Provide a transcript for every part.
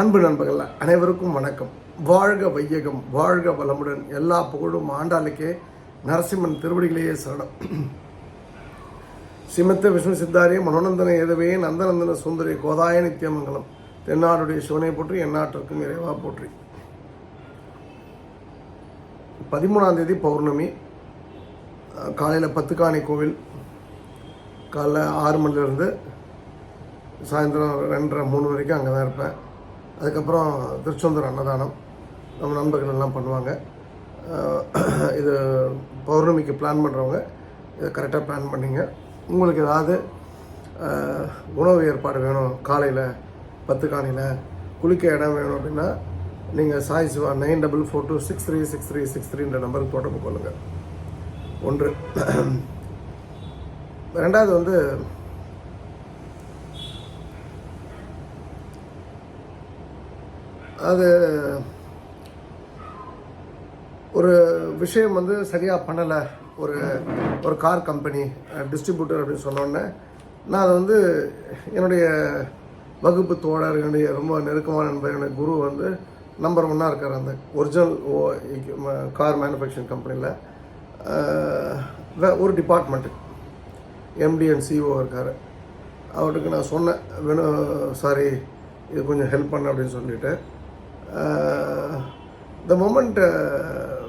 அன்பு நண்பர்கள் அனைவருக்கும் வணக்கம். வாழ்க வையகம் வாழ்க வளமுடன். எல்லா புகழும் ஆண்டாளுக்கே நரசிம்மன் திருவடிகளையே சரணம். சிமத்த விஷ்ணு சித்தாரிய மனோநந்தன எதுவே நந்தநந்தன சுந்தரி கோதாய நித்தியமங்கலம் தென்னாடுடைய சிவனை போற்றி எந்நாட்டிற்கும் இறைவா போற்றி. பதிமூணாம் தேதி பௌர்ணமி. காலையில் பத்துக்காணி கோவில் காலைல ஆறு மணிலேருந்து சாயந்தரம் ரெண்டரை மூணு வரைக்கும் அங்கே தான் இருப்பேன். அதுக்கப்புறம் திருச்செந்தூர் அன்னதானம். நம்ம நண்பர்கள் எல்லாம் பண்ணுவாங்க. இது பௌர்ணமிக்கு பிளான் பண்ணுறவங்க இதை கரெக்டாக பிளான் பண்ணிங்க. உங்களுக்கு ஏதாவது உணவு ஏற்பாடு வேணும். காலையில் பத்து காலையில் குளிக்க இடம் வேணும் அப்படின்னா நீங்கள் Sai Siva nine double four two six three six three six த்ரீன்ற நம்பருக்கு தொடர்பு கொள்ளுங்கள் ஒன்று. ரெண்டாவது வந்து அது ஒரு விஷயம் வந்து சரியாக பண்ணலை. ஒரு ஒரு கார் கம்பெனி டிஸ்ட்ரிபியூட்டர் அப்படின்னு சொன்னோடனே நான் அதை வந்து என்னுடைய வகுப்பு தோழர் என்னுடைய ரொம்ப நெருக்கமான நண்பர் என்னுடைய குரு வந்து நம்பர் ஒன்னாக இருக்கார் அந்த ஒரிஜினல் ஓ கார் மேனுஃபேக்சரிங் கம்பெனியில் ஒரு டிபார்ட்மெண்ட்டு எம்டி அண்ட் சிஓ இருக்கார். அவருக்கு நான் சொன்னேன் வேணும் சாரி இது கொஞ்சம் ஹெல்ப் பண்ண அப்படின்னு சொல்லிட்டு. Uh, த மொமெண்ட் uh,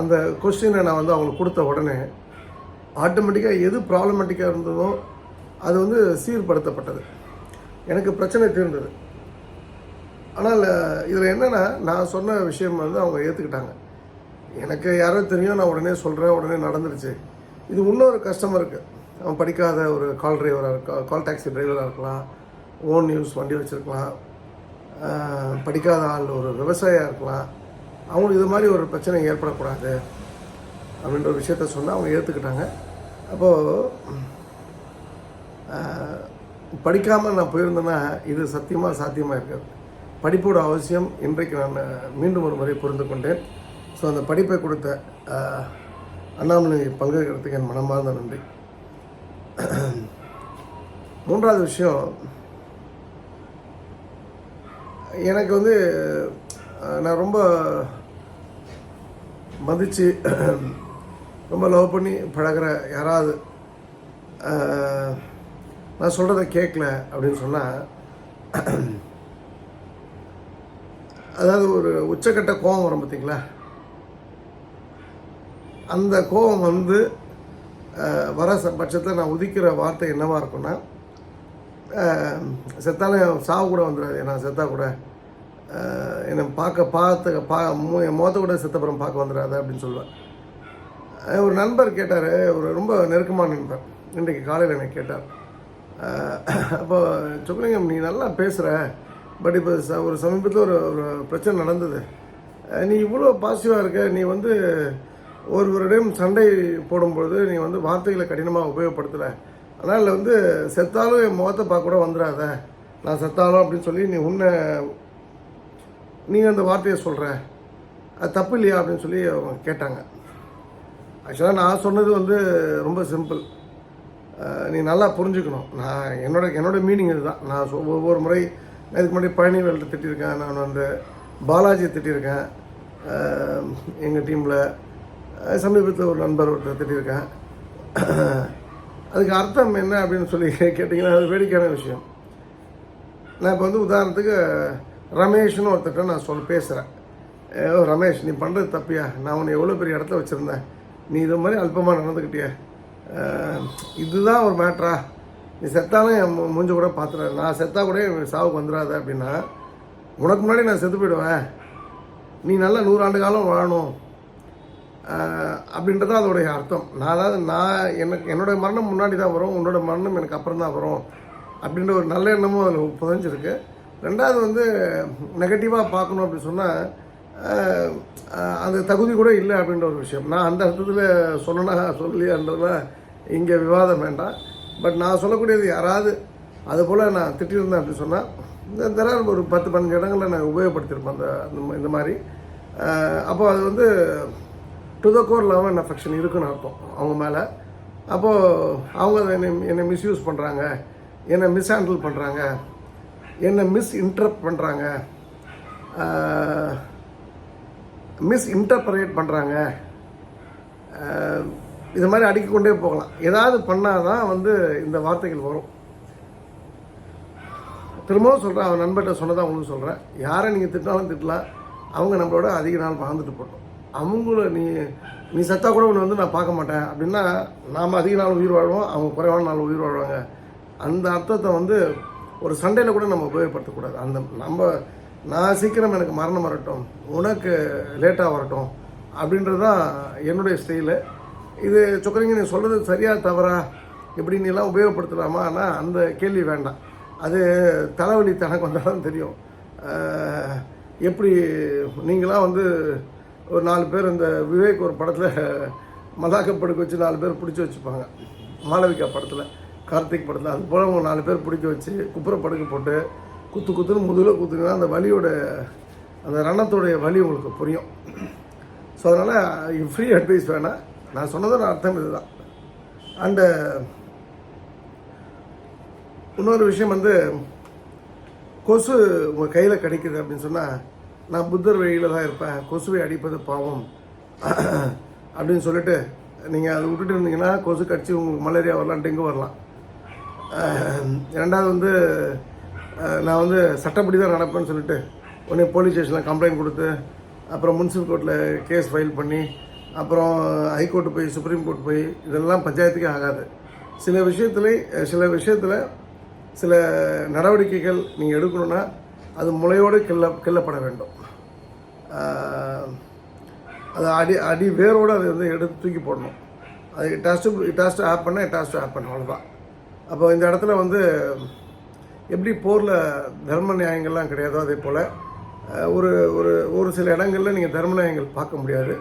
அந்த கொஸ்டினை நான் வந்து அவங்களுக்கு கொடுத்த உடனே ஆட்டோமேட்டிக்காக எது ப்ராப்ளமேட்டிக்காக இருந்ததோ அது வந்து சீர்படுத்தப்பட்டது. எனக்கு பிரச்சனை தீர்ந்தது. ஆனால் uh, இதில் என்னென்னா நான் சொன்ன விஷயம் வந்து அவங்க ஏற்றுக்கிட்டாங்க எனக்கு யாரோ தெரியும் நான் உடனே சொல்கிறேன் உடனே நடந்துருச்சு. இது இன்னொரு கஸ்டமருக்கு அவன் படிக்காத ஒரு கால் டிரைவராக இருக்கா கால் டாக்ஸி டிரைவராக இருக்கலாம் ஓன் நியூஸ் வண்டி வச்சுருக்கலாம் படிக்காத ஆள் ஒரு விவசாயியாக இருக்கலாம். அவங்களுக்கு இது மாதிரி ஒரு பிரச்சனை ஏற்படக்கூடாது அப்படின்ற ஒரு விஷயத்த சொன்னால் அவங்க ஏற்றுக்கிட்டாங்க அப்போது படிக்காமல் நான் போயிருந்தேன்னா இது சத்தியமாக சாத்தியமாக இருக்காது. படிப்போட அவசியம் இன்றைக்கு நான் மீண்டும் ஒரு முறை புரிந்து கொண்டேன். ஸோ அந்த படிப்பை கொடுத்த அண்ணாமலை பல்கலைக்கழகத்துக்கு என் மனமார்ந்த நன்றி. மூன்றாவது விஷயம் எனக்கு வந்து நான் ரொம்ப மதித்து ரொம்ப லவ் பண்ணி பழகுற யாராவது நான் சொல்கிறத கேட்கல அப்படின்னு சொன்னால் அதாவது ஒரு உச்சக்கட்ட கோபம் வரும் பார்த்தீங்களா அந்த கோபம் வந்து வர ச- பட்சத்தில் நான் உதிக்கிற வார்த்தை என்னவாக இருக்குன்னா செத்தாலும் சாவு கூட வந்துடாது. நான் செத்தா கூட என்னை பார்க்க பார்த்து பா மு- என் முகத்தை கூட செத்தப்புறம் பார்க்க வந்துடாது அப்படின்னு சொல்லுவேன். ஒரு நண்பர் கேட்டார். ஒரு ரொம்ப நெருக்கமான நண்பர் இன்றைக்கு காலையில் என்னை கேட்டார். அப்போ சுப்ரலிங்கம் நீ நல்லா பேசுகிற பட் இப்போ ச ஒரு சமீபத்தில் ஒரு ஒரு பிரச்சனை நடந்தது. நீ இவ்வளோ பாசிட்டிவாக இருக்க. நீ வந்து ஒருவரிடம் சண்டை போடும்பொழுது நீ வந்து வார்த்தைகளை கடினமாக உபயோகப்படுத்தலை அதனால் வந்து செத்தாலும் என் முகத்தை பார்க்க கூட வந்துடாத நான் செத்தாலும் அப்படின்னு சொல்லி நீ உன்னை நீ அந்த வார்த்தையை சொல்கிற அது தப்பு இல்லையா அப்படின்னு சொல்லி அவங்க கேட்டாங்க. ஆக்சுவலாக நான் சொன்னது வந்து ரொம்ப சிம்பிள் நீ நல்லா புரிஞ்சுக்கணும். நான் என்னோட என்னோட மீனிங் இதுதான். நான் சொ- ஒவ்வொரு முறை இதுக்கு முன்னாடி பழனிவேல்கிட்ட திட்டியிருக்கேன் நான் வந்து பாலாஜியை திட்டியிருக்கேன் எங்கள் டீமில் சமீபத்தில் ஒரு நண்பர் ஒருத்தர் திட்டியிருக்கேன் அதுக்கு அர்த்தம் என்ன அப்படின்னு சொல்லி கேட்டிங்கன்னா அது வேடிக்கையான விஷயம். நான் இப்போ வந்து உதாரணத்துக்கு ரமேஷ்னு ஒருத்தர்கிட்ட நான் சொல் பேசுகிறேன் ஏ ரமேஷ் நீ பண்ணுறது தப்பியா? நான் உன்னை எவ்வளோ பெரிய இடத்துல வச்சுருந்தேன். நீ இது மாதிரி அல்பமாக நடந்துக்கிட்டிய இதுதான் ஒரு மேட்ரா நீ செத்தாலும் என் மூ- மூஞ்ச கூட பார்த்துற நான் செத்தா கூட என் சாவுக்கு வந்துடாத அப்படின்னா உனக்கு முன்னாடி நான் செத்து போயிடுவேன். நீ நல்லா நூறாண்டு காலம் வாழணும். அப்படின்றது அதோடைய அர்த்தம். நான் அதாவது நான் எனக்கு என்னோட மரணம் முன்னாடி தான் வரும் உன்னோட மரணம் எனக்கு அப்புறம் தான் வரும் அப்படின்ற ஒரு நல்ல எண்ணமும் அதில் புதஞ்சிருக்கு. ரெண்டாவது வந்து நெகட்டிவாக பார்க்கணும் அப்படின்னு சொன்னால் அந்த தகுதி கூட இல்லை அப்படின்ற ஒரு விஷயம். நான் அந்த அர்த்தத்தில் சொல்லணா சொல்லியான்றதுலாம் இங்கே விவாதம் வேண்டாம். பட் நான் சொல்லக்கூடியது யாராவது அது போல் நான் திட்டியிருந்தேன் அப்படின்னு சொன்னால் இந்த தடவை ஒரு பத்து பதினஞ்சு இடங்களில் நான் உபயோகப்படுத்தியிருப்பேன் அந்த அந்த இந்த மாதிரி. அப்போ அது வந்து to the core love and affection இருக்குன்னு அர்த்தம் அவங்க மேலே. அப்போது அவங்க என்னை என்னை மிஸ்யூஸ் பண்ணுறாங்க என்னை மிஸ்ஹேண்டில் பண்ணுறாங்க என்னை மிஸ் இன்டரப்ட் பண்ணுறாங்க மிஸ் இன்டர்பிரேட் பண்ணுறாங்க இது மாதிரி அடிக்கொண்டே போகலாம். ஏதாவது பண்ணால் தான் வந்து இந்த வார்த்தைகள் வரும். திரும்பவும் சொல்கிறேன் அவன் நண்பர்கிட்ட சொன்னதான் உங்களுக்கு சொல்கிறேன் யாரை நீங்கள் திட்டினாலும் திட்டலாம். அவங்க நம்மளோட அதிக நாள் வாழ்ந்துட்டு போட்டோம். அவங்கள நீ நீ செத்தா கூட உன்னை வந்து நான் பார்க்க மாட்டேன். அப்படின்னா நாம் அதிக நாள் உயிர் வாழ்வோம் அவங்க குறைவான நாள் உயிர் வாழ்வாங்க. அந்த அர்த்தத்தை வந்து ஒரு சண்டையில் கூட நம்ம உபயோகப்படுத்தக்கூடாது அந்த நம்ம நான் சீக்கிரம் எனக்கு மரணம் வரட்டும் உனக்கு லேட்டாக வரட்டும் அப்படின்றது தான் என்னுடைய ஸ்டைலு இது சொக்கரிங்க நீ சொல்கிறது சரியாக தவறா? இப்படி நீலாம் எல்லாம் உபயோகப்படுத்தலாமா? ஆனால் அந்த கேள்வி வேண்டாம். அது தலைவலி தனக்கு வந்தால் தான் தெரியும் எப்படி நீங்களாம் வந்து ஒரு நாலு பேர் இந்த விவேக் ஒரு படத்தில் மலாக்க படுக்க வச்சு நாலு பேர் பிடிச்சி வச்சுப்பாங்க. மாளவிகா படத்தில் கார்த்திக் படத்தில் அது போல் அவங்க நாலு பேர் பிடிக்க வச்சு குப்புற படுக்க போட்டு குத்து குத்துன்னு முதுகில் குத்துங்கன்னா அந்த வலியோட அந்த ரணத்தோடைய வலி உங்களுக்கு புரியும். ஸோ அதனால் ஃப்ரீ அட்வைஸ் வேணாம். நான் சொன்னதோட அர்த்தம் இதுதான். அண்டு இன்னொரு விஷயம் வந்து கொசு உங்கள் கையில் கிடைக்குது அப்படின்னு சொன்னால் நான் புத்தர் வழியில் தான் இருப்பேன். கொசுவை அடிப்பது பாவம். அப்படின்னு சொல்லிட்டு நீங்கள் அதை விட்டுட்டு இருந்தீங்கன்னா கொசு கடிச்சு உங்களுக்கு மலேரியா வரலாம் டெங்கு வரலாம்? ரெண்டாவது வந்து நான் வந்து சட்டப்படி தான் நடப்பேன்னு சொல்லிட்டு உடனே போலீஸ் ஸ்டேஷனில் கம்ப்ளைண்ட் கொடுத்து அப்புறம் முன்சிபல் கோர்ட்டில் கேஸ் ஃபைல் பண்ணி அப்புறம் ஹைகோர்ட்டு போய் சுப்ரீம் கோர்ட் போய் இதெல்லாம் பஞ்சாயத்துக்கே ஆகாது. சில விஷயத்துல சில விஷயத்தில் சில நடவடிக்கைகள் நீங்கள் எடுக்கணும்னா அது முளையோடு கிள்ள கிள்ளப்பட வேண்டும். அது அடி அடி வேரோடு அதை வந்து எடுத்து தூக்கி போடணும். அது it has to it has to happen it has to happen அவ்வளோதான் அப்போ இந்த இடத்துல வந்து எப்படி போரில் தர்ம நியாயங்கள்லாம் கிடையாதோ அதே போல் ஒரு ஒரு ஒரு சில இடங்களில் நீங்கள் தர்ம நியாயங்கள் பார்க்க முடியாது.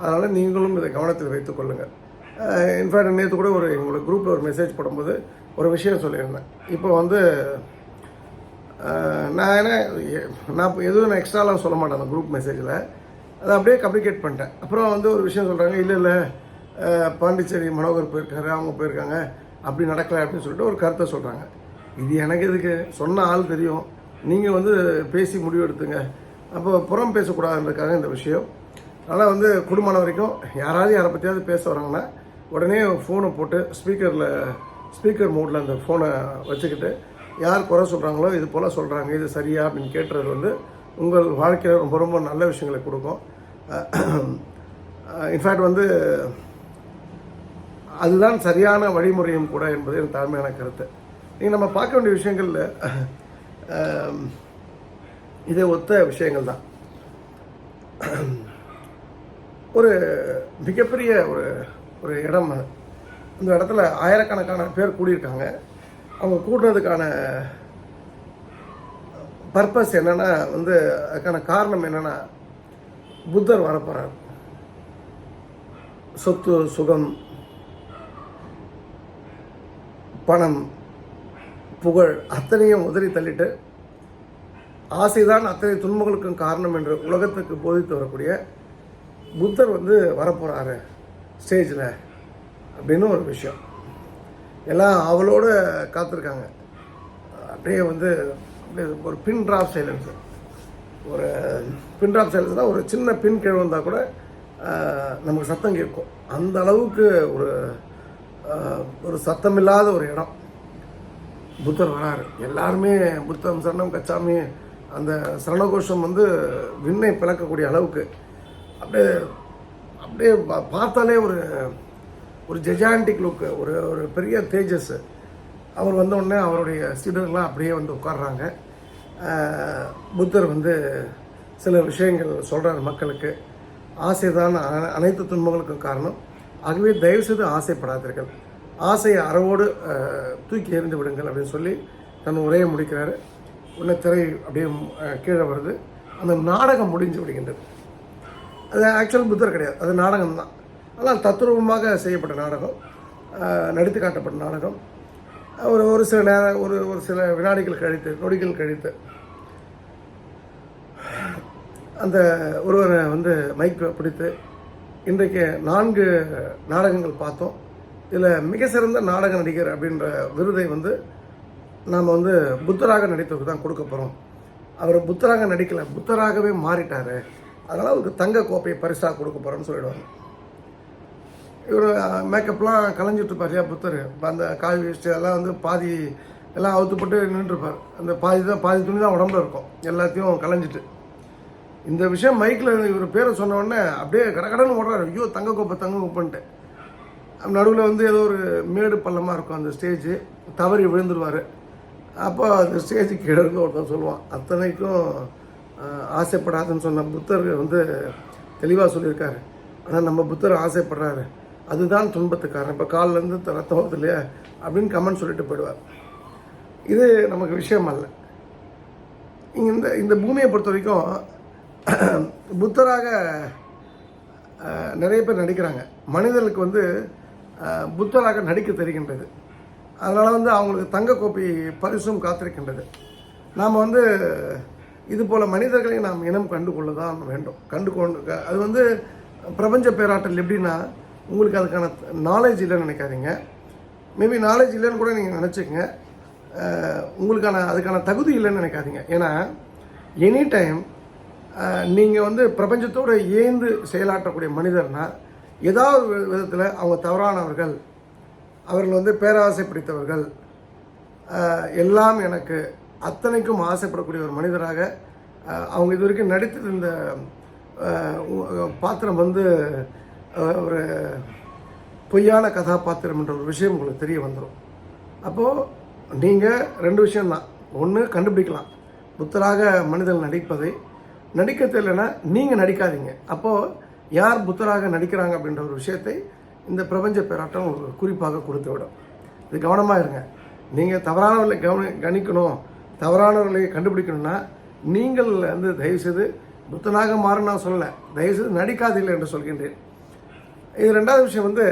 அதனால் நீங்களும் இதை கவனத்தில் வைத்துக் கொள்ளுங்கள் இன்ஃபேக்ட் நேற்று கூட ஒரு எங்களோட குரூப்பில் ஒரு மெசேஜ் போடும்போது ஒரு விஷயம் சொல்லியிருந்தேன். இப்போ வந்து நான் என்ன எ- நான் இப்போ எதுவும் நான் எக்ஸ்ட்ராலாம் சொல்ல மாட்டேன் அந்த குரூப் மெசேஜில் அதை அப்படியே கம்யூனிகேட் பண்ணிட்டேன். அப்புறம் வந்து ஒரு விஷயம் சொல்கிறாங்க இல்லை இல்லை பாண்டிச்சேரி மனோகர் போயிருக்காரு அவங்க போயிருக்காங்க. அப்படி நடக்கலை அப்படின்னு சொல்லிட்டு ஒரு கருத்தை சொல்கிறாங்க இது எனக்கு எதுக்கு? சொன்ன ஆள் தெரியும். நீங்கள் வந்து பேசி முடிவு எடுத்துங்க. அப்போ புறம் பேசக்கூடாதுன்றதுக்காக இந்த விஷயம். அதனால் வந்து குடும்பம் வரைக்கும் யாராவது யாரை பற்றியாவது பேச வராங்கன்னா உடனே ஃபோனை போட்டு ஸ்பீக்கரில் ஸ்பீக்கர் மோடில் அந்த ஃபோனை வச்சுக்கிட்டு யார் குறை சொல்கிறாங்களோ இது போல் சொல்கிறாங்க இது சரியா அப்படின்னு கேட்டுறது வந்து உங்கள் வாழ்க்கையில் ரொம்ப ரொம்ப நல்ல விஷயங்களை கொடுக்கும். இன்ஃபேக்ட் வந்து அதுதான் சரியான வழிமுறையும் கூட என்பது என் தாழ்மையான கருத்து. நீங்கள் நம்ம பார்க்க வேண்டிய விஷயங்களில் இதை ஒத்த விஷயங்கள் தான். ஒரு மிகப்பெரிய ஒரு ஒரு இடம் அந்த இடத்துல ஆயிரக்கணக்கான பேர் கூடியிருக்காங்க. அவங்க கூடுறதுக்கான பர்பஸ் என்னென்னா வந்து அதுக்கான காரணம் என்னென்னா புத்தர் வரப்போகிறார் சொத்து சுகம் பணம் புகழ் அத்தனையும் உதறி தள்ளிட்டு ஆசைதான் அத்தனை துன்பங்களுக்கும் காரணம் என்று உலகத்துக்கு போதித்து வரக்கூடிய புத்தர் வந்து வரப்போகிறாரு ஸ்டேஜில் அப்படின்னு ஒரு விஷயம். எல்லாம் அவளோட காத்திருக்காங்க. அப்படியே வந்து அப்படியே ஒரு பின் ட்ராப் சைலன்ஸு ஒரு பின் ட்ராப் சைலன்ஸ்னால் ஒரு சின்ன பின் கீழே வந்தால் கூட நமக்கு சத்தம் கேட்கும். அந்த அளவுக்கு ஒரு ஒரு சத்தமில்லாத ஒரு இடம். புத்தர் வராரு. எல்லாருமே புத்தம் சரணம் கச்சாமி அந்த சரணகோஷம் வந்து விண்ணை பிளக்கக்கூடிய அளவுக்கு. அப்படியே அப்படியே பா- பார்த்தாலே ஒரு ஒரு ஜெஜாண்டிக் லுக்கு ஒரு ஒரு பெரிய தேஜஸ். அவர் வந்த உடனே அவருடைய சீடர்கள்லாம் அப்படியே வந்து உட்காடுறாங்க புத்தர் வந்து சில விஷயங்கள் சொல்கிறார் மக்களுக்கு. ஆசைதான் அன- அனைத்து துன்பங்களுக்கும் காரணம். ஆகவே தயவுசெய்து ஆசைப்படாதீர்கள். ஆசையை அறவோடு தூக்கி எறிந்து விடுங்கள் அப்படின்னு சொல்லி தன் உரையை முடிக்கிறாரு. உன்ன திரை அப்படியே கீழே வருது. அந்த நாடகம் முடிஞ்சு விடுகின்றது. அது ஆக்சுவல் புத்தர் கிடையாது. அது நாடகம் தான் அதெல்லாம் தத்துரூபமாக செய்யப்பட்ட நாடகம் நடித்து காட்டப்பட்ட நாடகம். ஒரு ஒரு சில நேரம் ஒரு ஒரு சில வினாடிகள் கழித்து நொடிகள் கழித்து அந்த ஒருவரை வந்து மைக் பிடித்து இன்றைக்கு நான்கு நாடகங்கள் பார்த்தோம். இதில் மிக சிறந்த நாடக நடிகர் அப்படின்ற விருதை வந்து நாம் வந்து புத்தராக நடித்தவருக்கு தான் கொடுக்க போகிறோம் அவர் புத்தராக நடிக்கலை புத்தராகவே மாறிட்டார். அதனால் அவருக்கு தங்க கோப்பையை பரிசாக கொடுக்க போகிறோம்னு சொல்லிடுவாங்க. இவர் மேக்கப்லாம் கலைஞ்சிட்டு இருப்பார் இல்லையா புத்தர். இப்போ அந்த காவி வேஸ்ட்டு எல்லாம் வந்து பாதி எல்லாம் அவுத்துப்பட்டு நின்றுருப்பார் அந்த பாதி தான் பாதி துணி தான் உடம்புல இருக்கும். எல்லாத்தையும் கலைஞ்சிட்டு. இந்த விஷயம் மைக்கில் இவர் பேரை சொன்ன உடனே அப்படியே கடகடன்னு ஓடுறாரு. ஐயோ தங்க கோப்பை தங்க கோப்பைன்ட்டு. நடுவில் வந்து ஏதோ ஒரு மேடு பள்ளமாக இருக்கும் அந்த ஸ்டேஜ். தவறி விழுந்துருவார். அப்போ அந்த ஸ்டேஜ் கீழே இருக்க ஒருத்தன் சொல்லுவான் அத்தனைக்கும் ஆசைப்படாதுன்னு சொன்ன புத்தர் வந்து தெளிவாக சொல்லியிருக்காரு. ஆனால் நம்ம புத்தர் ஆசைப்படுறாரு. அதுதான் துன்பத்துக்காரன். இப்போ காலிலேருந்து ரத்தம் வருது இல்லையா? அப்படின்னு கமெண்ட் சொல்லிட்டு போயிடுவார். இது நமக்கு விஷயம் அல்ல. இங்கே இந்த இந்த பூமியை பொறுத்த வரைக்கும் புத்தராக நிறைய பேர் நடிக்கிறாங்க. மனிதர்களுக்கு வந்து புத்தராக நடிக்க தெரிகின்றது. அதனால் வந்து அவங்களுக்கு தங்க கோப்பை பரிசும் காத்திருக்கின்றது. நாம் வந்து இது போல் மனிதர்களை நாம் இனம் கண்டுகொள்ள தான் வேண்டும். கண்டு கொண்டு அது வந்து பிரபஞ்ச பேராற்றல் எப்படின்னா உங்களுக்கு அதுக்கான நாலேஜ் இல்லைன்னு நினைக்காதீங்க. மேபி நாலேஜ் இல்லைன்னு கூட நீங்கள் நினச்சிக்கங்க. உங்களுக்கான அதுக்கான தகுதி இல்லைன்னு நினைக்காதீங்க. ஏன்னா எனி டைம் நீங்கள் வந்து பிரபஞ்சத்தோடு ஏந்து செயலாற்றக்கூடிய மனிதர்னா ஏதாவது விதத்தில் அவங்க தவறானவர்கள் அவர்கள் வந்து பேராசை பிடித்தவர்கள் எல்லாம் எனக்கு அத்தனைக்கும் ஆசைப்படக்கூடிய ஒரு மனிதராக அவங்க இது வரைக்கும் நடித்தது இந்த பாத்திரம் வந்து ஒரு பொய்யான கதாபாத்திரம் என்ற ஒரு விஷயம் உங்களுக்கு தெரிய வந்துடும் அப்போது நீங்கள் ரெண்டு விஷயம்தான். ஒன்று கண்டுபிடிக்கலாம். புத்தராக மனிதன் நடிப்பதை. நடிக்க தெரியலனா நீங்கள் நடிக்காதீங்க. அப்போது யார் புத்தராக நடிக்கிறாங்க அப்படின்ற ஒரு விஷயத்தை இந்த பிரபஞ்ச பேராட்டம் உங்களுக்கு குறிப்பாக கொடுத்து விடும். இது கவனமாக இருங்க. நீங்கள் தவறானவர்களை கவனி கணிக்கணும். தவறானவர்களை கண்டுபிடிக்கணும்னா நீங்கள் வந்து தயவுசெய்து புத்தனாக மாறும் நான் சொல்லலை. தயவுசெய்து நடிக்காதீர்கள் என்று சொல்கின்றேன். இது ரெண்டாவது விஷயம் வந்து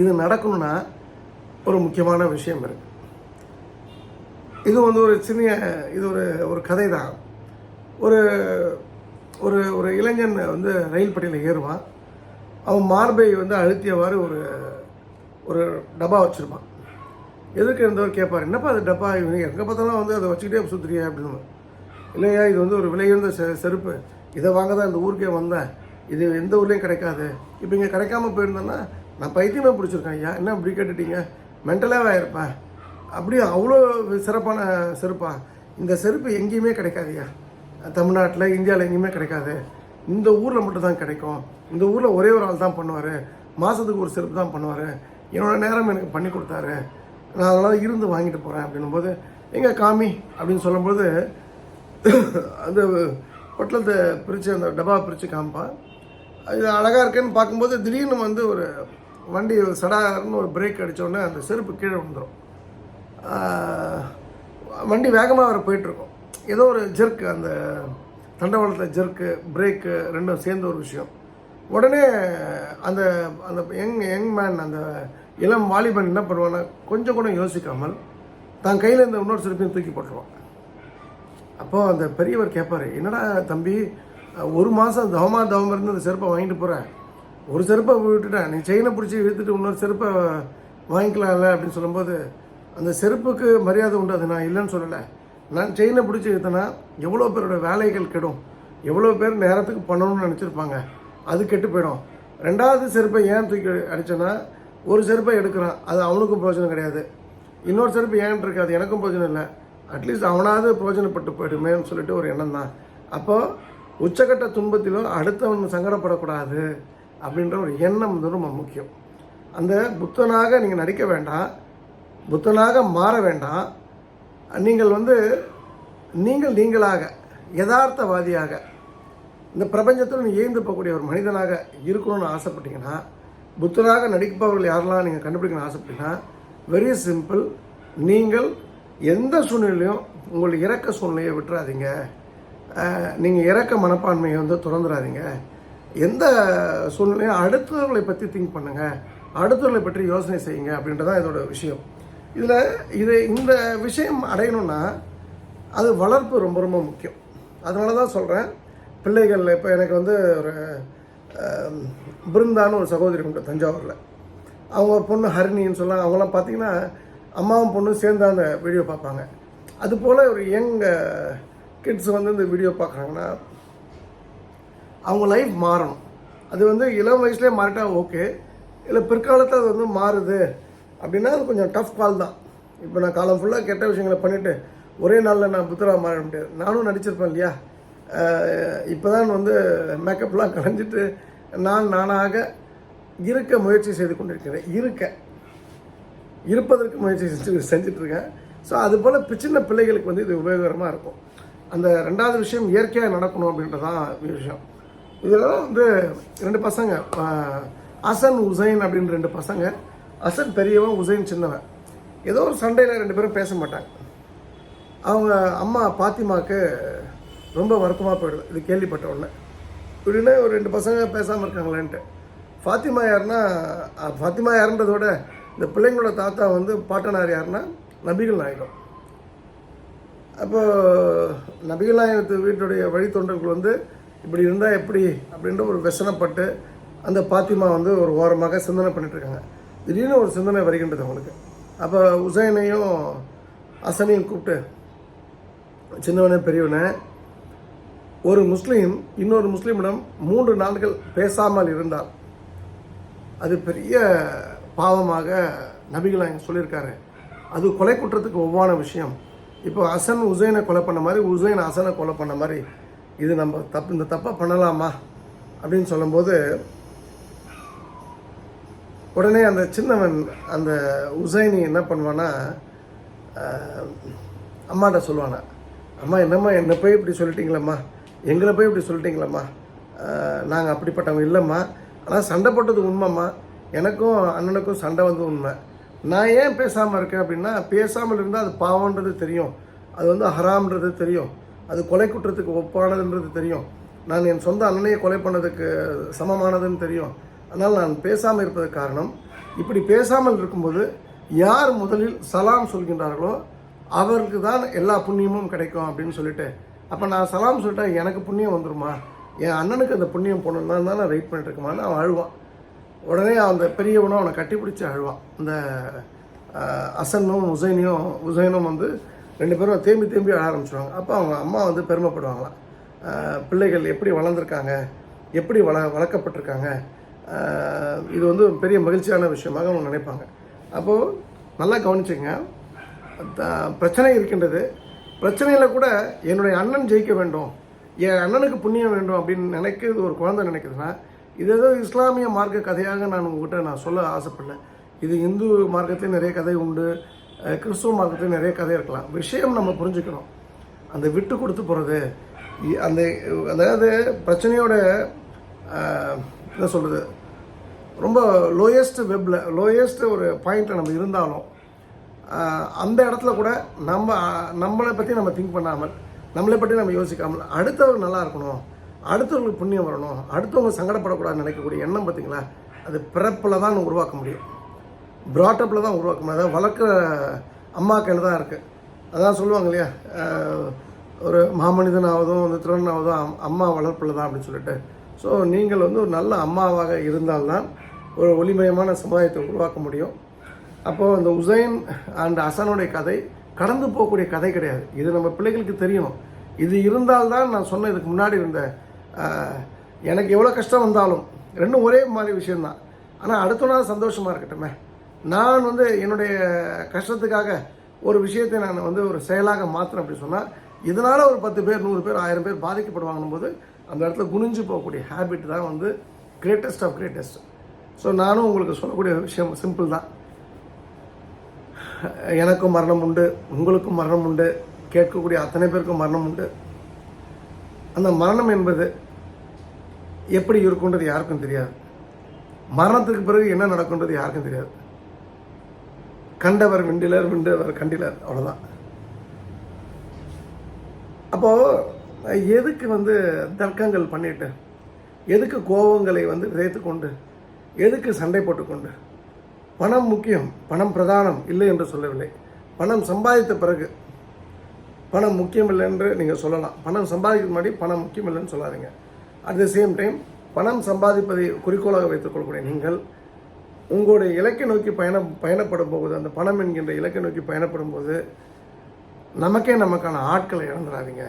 இது நடக்கணும்னா ஒரு முக்கியமான விஷயம் இருக்கு. இது வந்து ஒரு சின்ன இது ஒரு ஒரு கதை தான் ஒரு ஒரு ஒரு இளைஞன் வந்து ரயில் பட்டியில் ஏறுவான். அவன் மார்பை வந்து அழுத்தியவாறு ஒரு ஒரு டப்பா வச்சுருப்பான். எதுக்கு இருந்தவர் கேட்பார் என்னப்பா அது டப்பா? இவங்க எங்கே பார்த்தாலும் வந்து அதை வச்சுக்கிட்டே சுற்றுறியா அப்படின்னு. இல்லையா இது வந்து ஒரு விலையுயர்ந்த செ செருப்பு. இதை வாங்க தான் இந்த ஊருக்கே வந்தேன். இது எந்த ஊர்லேயும் கிடைக்காது. இப்போ இங்கே கிடைக்காம போயிருந்தேன்னா நான் பைத்தியமே பிடிச்சிருக்கேன் ஐயா. என்ன இப்படி கேட்டுட்டீங்க? மென்டலாகவே இருப்பேன் அப்படியே அவ்வளோ சிறப்பான செருப்பா. இந்த செருப்பு எங்கேயுமே கிடைக்காதுயா தமிழ்நாட்டில் இந்தியாவில் எங்கேயுமே கிடைக்காது. இந்த ஊரில் மட்டும் தான் கிடைக்கும். இந்த ஊரில் ஒரே ஒரு ஆள் தான் பண்ணுவார். மாதத்துக்கு ஒரு செருப்பு தான் பண்ணுவார். என்னோடய நேரம் எனக்கு பண்ணி கொடுத்தாரு. நான் அதனால் இருந்து வாங்கிட்டு போகிறேன் அப்படின்னும்போது எங்கள் காமி அப்படின்னு சொல்லும்போது அந்த பொட்டலத்தை பிரித்து அந்த டப்பா பிரித்து காமிப்பான் இது அழகாக இருக்கேன்னு பார்க்கும்போது திடீர்னு வந்து ஒரு வண்டி சடார்னு ஒரு பிரேக் அடித்தோடனே அந்த செருப்பு கீழே விழுந்துடும் வண்டி வேகமாக வர போயிட்டுருக்கும். ஏதோ ஒரு ஜெர்க்கு அந்த தண்டவாளத்தில் ஜெர்க்கு பிரேக்கு ரெண்டும் சேர்ந்த ஒரு விஷயம். உடனே அந்த அந்த யங் யங் மேன் அந்த இளம் வாலிபன் என்ன பண்ணுவான்னா கொஞ்சம் கூட யோசிக்காமல் தான் கையில் இருந்த இன்னொரு செருப்பையும் தூக்கி போட்டுருவான். அப்போது அந்த பெரியவர் கேட்பார் என்னடா தம்பி ஒரு மாதம் தவமா தவம் இருந்து அந்த செருப்பை வாங்கிட்டு போகிறேன் ஒரு செருப்பை விட்டுட்டேன். நீ செயினை பிடிச்சி இழுத்துட்டு இன்னொரு செருப்பை வாங்கிக்கலாம்ல அப்படின்னு சொல்லும்போது அந்த செருப்புக்கு மரியாதை உண்டு அது நான் இல்லைன்னு சொல்லலை. நான் செயினை பிடிச்சி இழுத்தேன்னா எவ்வளோ பேரோட வேலைகள் கெடும். எவ்வளோ பேர் நேரத்துக்கு பண்ணணும்னு நினச்சிருப்பாங்க. அது கெட்டு போயிடும். ரெண்டாவது செருப்பை ஏன் தூக்கி அடிச்சேன்னா ஒரு செருப்பை எடுக்கிறான். அது அவனுக்கும் பிரயோஜனம் கிடையாது. இன்னொரு செருப்பு ஏன் இருக்காது எனக்கும் பிரயோஜனம் இல்லை. அட்லீஸ்ட் அவனாவது பிரயோஜனப்பட்டு போயிடுமேன்னு சொல்லிட்டு ஒரு எண்ணம் தான். அப்போது உச்சக்கட்ட துன்பத்திலும் அடுத்தவன் சங்கடப்படக்கூடாது அப்படின்ற ஒரு எண்ணம் வந்து ரொம்ப முக்கியம். அந்த புத்தனாக நீங்கள் நடிக்க வேண்டாம் புத்தனாக மாற வேண்டாம். நீங்கள் வந்து நீங்கள் நீங்களாக யதார்த்தவாதியாக இந்த பிரபஞ்சத்தில் நீங்கள் ஏந்து போகக்கூடிய ஒரு மனிதனாக இருக்கணும்னு ஆசைப்பட்டீங்கன்னா புத்தனாக நடிப்பவர்கள் யாரெல்லாம் நீங்கள் கண்டுபிடிக்கணும்னு ஆசைப்பட்டீங்கன்னா வெரி சிம்பிள் நீங்கள் எந்த சூழ்நிலையிலையும் உங்கள் இறக்க சூழ்நிலையை விட்டுறாதீங்க. நீங்கள் இறக்க மனப்பான்மையை வந்து திறந்துடாதீங்க எந்த சூழ்நிலையும் அடுத்தவர்களை பற்றி திங்க் பண்ணுங்கள் அடுத்தவர்களை பற்றி யோசனை செய்யுங்க அப்படின்றதான் இதோட விஷயம். இதில் இது இந்த விஷயம் அடையணும்னா அது வளர்ப்பு ரொம்ப ரொம்ப முக்கியம். அதனால தான் சொல்கிறேன் பிள்ளைகள் இப்போ எனக்கு வந்து ஒரு பிருந்தான்னு ஒரு சகோதரி உண்டு தஞ்சாவூரில். அவங்க பொண்ணு ஹரிணின்னு சொல்லலாம் அவங்களாம் பார்த்தீங்கன்னா அம்மாவும் பொண்ணும் சேர்ந்து அந்த வீடியோ பார்ப்பாங்க. அதுபோல் ஒரு யங் கிட்ஸ் வந்து இந்த வீடியோ பார்க்குறாங்கன்னா அவங்க லைஃப் மாறணும். அது வந்து இளம் வயசுலேயே மாறிட்டா ஓகே இல்லை பிற்காலத்தில் அது வந்து மாறுது. அப்படின்னா அது கொஞ்சம் டஃப் கால் தான். இப்போ நான் காலம் ஃபுல்லாக கெட்ட விஷயங்களை பண்ணிவிட்டு ஒரே நாளில் நான் புத்தராக மாற முடியாது. நானும் நடிச்சிருப்பேன் இல்லையா? இப்போ தான் வந்து மேக்கப்லாம் கலைஞ்சிட்டு நான் நானாக இருக்க முயற்சி செய்து கொண்டிருக்கிறேன். இருக்க. இருப்பதற்கு முயற்சி செஞ்சு செஞ்சிட்ருக்கேன் ஸோ அதுபோல் சின்ன பிள்ளைகளுக்கு வந்து இது உபயோகரமாக இருக்கும். அந்த ரெண்டாவது விஷயம் இயற்கையாக நடக்கணும் அப்படின்றதான் விஷயம். இதெல்லாம் வந்து ரெண்டு பசங்க அசன் உசைன் அப்படின்னு ரெண்டு பசங்க. அசன் பெரியவன் உசைன் சின்னவன். ஏதோ ஒரு சண்டையில் ரெண்டு பேரும் பேச மாட்டாங்க. அவங்க அம்மா பாத்திமாவுக்கு ரொம்ப வருத்தமாக போயிடுது. இது கேள்விப்பட்ட உடனே. இப்படின்னா ஒரு ரெண்டு பசங்க பேசாமல் இருக்காங்களேன்ட்டு. ஃபாத்திமா யாருன்னா ஃபாத்திமா யாருன்றதோட இந்த பிள்ளைங்களோட தாத்தா வந்து பாட்டனார் யாருன்னா நபிகள் நாயகம். அப்போ நபிகளாயத்து வீட்டுடைய வழித்தொண்டர்கள் வந்து இப்படி இருந்தால் எப்படி அப்படின்ற ஒரு வெசனப்பட்டு அந்த பாத்திமா வந்து ஒரு ஓரமாக சிந்தனை பண்ணிட்டு இருக்காங்க திடீர்னு ஒரு சிந்தனை வருகின்றது அவங்களுக்கு. அப்போ உசைனையும் அசனையும் கூப்பிட்டு சின்னவனே பெரியவனே ஒரு முஸ்லீம் இன்னொரு முஸ்லீமிடம் மூன்று நாட்கள் பேசாமல் இருந்தால் அது பெரிய பாவமாக நபிகள் சொல்லியிருக்காரு. அது கொலை குற்றத்துக்கு ஒவ்வான விஷயம். இப்போ ஹசன் உசைனை கொலை பண்ண மாதிரி உசைன் ஹசனை கொலை பண்ண மாதிரி இது நம்ம தப்பு இந்த தப்பை பண்ணலாமா? அப்படின்னு சொல்லும்போது உடனே அந்த சின்னவன் அந்த உசைனி என்ன பண்ணுவான்னா அம்மாட்ட சொல்லுவானா அம்மா என்னம்மா என்னை போய் இப்படி சொல்லிட்டீங்களம்மா எங்களை போய் இப்படி சொல்லிட்டீங்களம்மா நாங்கள் அப்படிப்பட்டவங்க இல்லைம்மா ஆனால் சண்டை போட்டது உண்மைம்மா எனக்கும் அண்ணனுக்கும் சண்டை வந்து உண்மை நான் ஏன் பேசாமல் இருக்கேன் அப்படின்னா பேசாமல் இருந்தால் அது பாவன்றது தெரியும். அது வந்து ஹராம்ன்றது தெரியும். அது கொலை குற்றத்துக்கு ஒப்பானதுன்றது தெரியும். நான் என் சொந்த அண்ணனையை கொலை பண்ணதுக்கு சமமானதுன்னு தெரியும். அதனால் நான் பேசாமல் இருப்பதற்கு காரணம். இப்படி பேசாமல் இருக்கும்போது யார் முதலில் சலாம் சொல்கின்றார்களோ அவருக்கு தான் எல்லா புண்ணியமும் கிடைக்கும் அப்படின்னு சொல்லிட்டு. அப்போ நான் சலாம் சொல்லிட்டேன் எனக்கு புண்ணியம் வந்துருமா? என் அண்ணனுக்கு அந்த புண்ணியம் போகணும் தான் நான் வெயிட் பண்ணிட்டு இருக்கமான்னு அவன் அழுவான் உடனே அந்த பெரியவனும் அவனை கட்டிப்பிடிச்சி அழுவான் இந்த அசனும் உசைனியும் உசைனும் வந்து ரெண்டு பேரும் தேம்பி தேம்பி அழ ஆரம்பிச்சிடுவாங்க அப்போ அவங்க அம்மா வந்து பெருமைப்படுவாங்களாம் பிள்ளைகள் எப்படி வளர்ந்துருக்காங்க? எப்படி வள வளர்க்கப்பட்டிருக்காங்க? இது வந்து ஒரு பெரிய மகிழ்ச்சியான விஷயமாக அவங்க நினைப்பாங்க. அப்போது நல்லா கவனிச்சுங்க. த- பிரச்சனை இருக்கின்றது. பிரச்சனையில் கூட என்னுடைய அண்ணன் ஜெயிக்க வேண்டும். என் அண்ணனுக்கு புண்ணியம் வேண்டும் அப்படின்னு நினைக்கிறது ஒரு குழந்தை நினைக்குதுன்னா இது ஏதோ இஸ்லாமிய மார்க்க கதையாக நான் உங்ககிட்ட நான் சொல்ல ஆசைப்படல. இது இந்து மார்க்கத்துலேயும் நிறைய கதை உண்டு. கிறிஸ்துவ மார்க்கத்துலேயும் நிறைய கதை இருக்கலாம். விஷயம் நம்ம புரிஞ்சுக்கணும். அந்த விட்டு கொடுத்து போகிறது அந்த அதாவது பிரச்சனையோட என்ன சொல்கிறது ரொம்ப லோயஸ்ட் வெப்பில் லோயஸ்ட் ஒரு பாயிண்ட்டில் நம்ம இருந்தாலும் அந்த இடத்துல கூட நம்ம நம்மளை பற்றி நம்ம திங்க் பண்ணாமல் நம்மளை பற்றி நம்ம யோசிக்காமல் அடுத்தவர் நல்லா இருக்கணும். அடுத்தவங்களுக்கு புண்ணியம் வரணும் அடுத்தவங்க சங்கடப்படக்கூடாதுன்னு நினைக்கக்கூடிய எண்ணம் பார்த்தீங்களா? அது பிறப்பில் தான் உருவாக்க முடியும். ப்ராட்டப்பில் தான் உருவாக்க முடியும். அதாவது வளர்க்குற அம்மா கையில் தான் இருக்குது அதான் சொல்லுவாங்க இல்லையா? ஒரு ஒரு மாமனிதனாவதும் வந்து திறனாவதும் அம்- அம்மா வளர்ப்பில் தான் அப்படின்னு சொல்லிட்டு. ஸோ நீங்கள் வந்து ஒரு நல்ல அம்மாவாக இருந்தால்தான் ஒரு ஒளிமயமான சமுதாயத்தை உருவாக்க முடியும். அப்போது அந்த உசைன் அண்ட் அசனுடைய கதை கடந்து போகக்கூடிய கதை கிடையாது. இது நம்ம பிள்ளைகளுக்கு தெரியணும் இது இருந்தால்தான் நான் சொன்ன இதுக்கு முன்னாடி இருந்த எனக்கு எவ்வளோ கஷ்டம் வந்தாலும் ரெண்டும் ஒரே மாதிரி விஷயந்தான் ஆனால் அடுத்த நாள் சந்தோஷமாக இருக்கட்டுமே. நான் வந்து என்னுடைய கஷ்டத்துக்காக ஒரு விஷயத்தை நான் வந்து ஒரு செயலாக மாற்றுறேன் அப்படி சொன்னால் இதனால் ஒரு பத்து பேர் நூறு பேர் ஆயிரம் பேர் பாதிக்கப்படுவாங்கன்னும் போது அந்த இடத்துல குனிஞ்சு போகக்கூடிய ஹேபிட் தான் வந்து கிரேட்டஸ்ட் ஆஃப் கிரேட்டஸ்ட் ஸோ நானும் உங்களுக்கு சொல்லக்கூடிய விஷயம் சிம்பிள் தான். எனக்கும் மரணம் உண்டு உங்களுக்கும் மரணம் உண்டு கேட்கக்கூடிய அத்தனை பேருக்கும் மரணம் உண்டு. அந்த மரணம் என்பது எப்படி இருக்குன்றது யாருக்கும் தெரியாது. மரணத்துக்கு பிறகு என்ன நடக்குன்றது யாருக்கும் தெரியாது. கண்டவர் விண்டிலர் விண்டவர் கண்டிலர் அவ்வளோதான் அப்போது எதுக்கு வந்து தர்க்கங்கள் பண்ணிட்டு எதுக்கு கோபங்களை வந்து விதைத்து கொண்டு எதுக்கு சண்டை போட்டுக்கொண்டு பணம் முக்கியம் பணம் பிரதானம் இல்லை என்று சொல்லவில்லை. பணம் சம்பாதித்த பிறகு பணம் முக்கியம் இல்லை என்று நீங்கள் சொல்லலாம். பணம் சம்பாதிக்க முன்னாடி பணம் முக்கியம் இல்லைன்னு சொல்லாதீங்க. அட் த சேம் டைம் பணம் சம்பாதிப்பதை குறிக்கோளாக வைத்துக் கொள்ளக்கூடிய நீங்கள் உங்களுடைய இலக்கை நோக்கி பயணம் பயணப்படும் போது அந்த பணம் என்கின்ற இலக்கை நோக்கி பயணப்படும் போது நமக்கே நமக்கான ஆட்களை இழந்துடாதீங்க.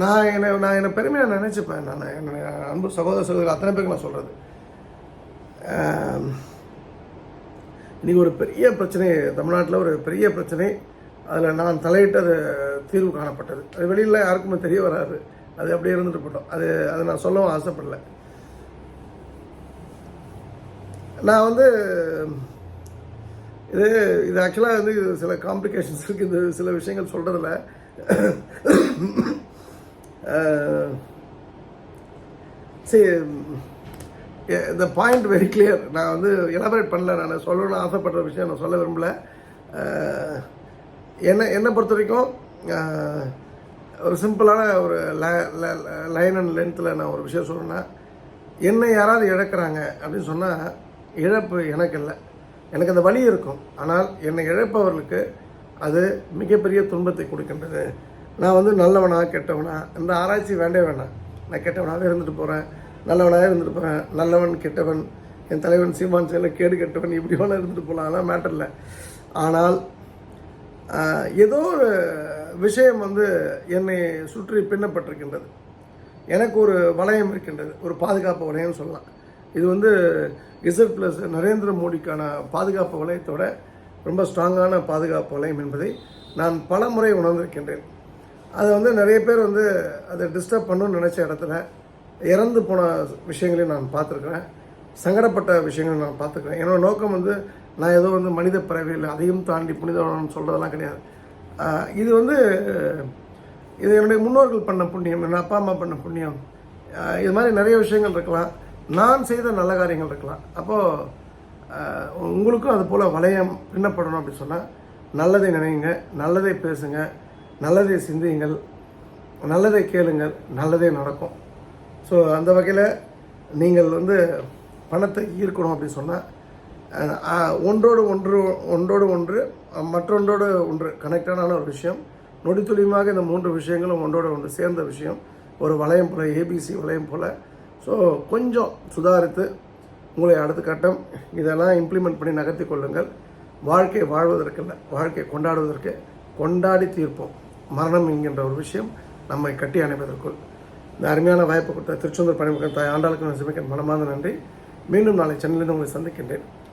நான் என்னை நான் என்னை பெருமையாக நினச்சிப்பேன். நான் என்னுடைய அன்பு சகோதர சகோதரர் அத்தனை பேருக்கு நான் சொல்கிறது இன்றைக்கி ஒரு பெரிய பிரச்சனை தமிழ்நாட்டில் ஒரு பெரிய பிரச்சனை. அதில் நான் தலையிட்டது தீர்வு காணப்பட்டது. அது வெளியில் யாருக்குமே தெரிய வராது. அது அப்படியே இருந்துட்டு போட்டோம். அது அதை நான் சொல்லவும் ஆசைப்படல. நான் வந்து இது இது ஆக்சுவலாக வந்து இது சில காம்ப்ளிகேஷன்ஸ் இருக்குது இது சில விஷயங்கள் சொல்கிறதில்ல சரி இந்த பாயிண்ட் வெரி கிளியர் நான் வந்து எலாபரேட் பண்ணல. நான் சொல்லணும்னு ஆசைப்படுற விஷயம் நான் சொல்ல விரும்பல. என்னை என்னை பொறுத்த வரைக்கும் ஒரு சிம்பிளான ஒரு லைன் அண்ட் லென்த்தில் நான் ஒரு விஷயம் சொல்கிறேன்னா என்னை யாராவது இழக்கிறாங்க அப்படின்னு சொன்னால் இழப்பு எனக்கு இல்லை. எனக்கு அந்த வழி இருக்கும். ஆனால் என்னை இழப்பவர்களுக்கு அது மிகப்பெரிய துன்பத்தை கொடுக்கின்றது. நான் வந்து நல்லவனா கெட்டவனா இந்த ஆராய்ச்சி வேண்டே வேண்டாம். நான் கெட்டவனாகவே இருந்துட்டு போகிறேன் நல்லவனாகவே இருந்துட்டு போகிறேன் நல்லவன் கெட்டவன் என் தலைவன் சீமான் செயலில் கேடு கெட்டவன் இப்படி வேணால் இருந்துட்டு போகலாம் அதெல்லாம் மேட்டர் இல்லை. ஆனால் ஏதோ ஒரு விஷயம் வந்து என்னை சுற்றி பின்னப்பட்டிருக்கின்றது. எனக்கு ஒரு வளையம் இருக்கின்றது. ஒரு பாதுகாப்பு வளையம்னு சொல்லலாம். இது வந்து இசட் ப்ளஸ் நரேந்திர மோடிக்கான பாதுகாப்பு வளையத்தோட ரொம்ப ஸ்ட்ராங்கான பாதுகாப்பு வளையம் என்பதை நான் பல முறை உணர்ந்திருக்கின்றேன். அதை வந்து நிறைய பேர் வந்து அதை டிஸ்டர்ப் பண்ணணும்னு நினச்ச இடத்துல இறந்து போன விஷயங்களையும் நான் பார்த்துருக்குறேன். சங்கடப்பட்ட விஷயங்களையும் நான் பார்த்துருக்குறேன். என்னோடய நோக்கம் வந்து நான் ஏதோ வந்து மனித பிறவியில் அதையும் தாண்டி புனிதவனம் சொல்கிறதெல்லாம் கிடையாது. இது வந்து இது என்னுடைய முன்னோர்கள் பண்ண புண்ணியம் என் அப்பா அம்மா பண்ண புண்ணியம். இது மாதிரி நிறைய விஷயங்கள் இருக்கலாம். நான் செய்த நல்ல காரியங்கள் இருக்கலாம். அப்போது உங்களுக்கும் அது போல் வளையம் பின்னப்படணும் அப்படின்னு சொன்னால் நல்லதை நினைங்க நல்லதை பேசுங்க நல்லதை சிந்தியுங்கள் நல்லதை கேளுங்கள் நல்லதே நடக்கும். ஸோ அந்த வகையில் நீங்கள் வந்து பணத்தை ஈர்க்கணும் அப்படின்னு சொன்னால் ஒன்றோடு ஒன்று ஒன்றோடு ஒன்று மற்றொன்றோடு ஒன்று. கனெக்டான ஒரு விஷயம். நொடித்துளியமாக இந்த மூன்று விஷயங்களும் ஒன்றோடு ஒன்று சேர்ந்த விஷயம். ஒரு வளையம் போல் ஏபிசி வளையம் போல். ஸோ கொஞ்சம் சுதாரித்து உங்களை அடுத்த கட்டம் இதெல்லாம் இம்ப்ளிமெண்ட் பண்ணி நகர்த்தி கொள்ளுங்கள். வாழ்க்கை வாழ்வதற்கல்ல வாழ்க்கையை கொண்டாடுவதற்கு கொண்டாடி தீர்ப்போம். மரணம் என்கின்ற ஒரு விஷயம் நம்மை கட்டி அணைப்பதற்குள். இந்த அருமையான வாய்ப்பு கொடுத்த திருச்செந்தூர் பணிமுகன் தாய் ஆண்டாளுக்கு நான் சிமிக்க மனமார்ந்த நன்றி. மீண்டும் நாளை சென்னையிலிருந்து உங்களை சந்திக்கின்றேன்.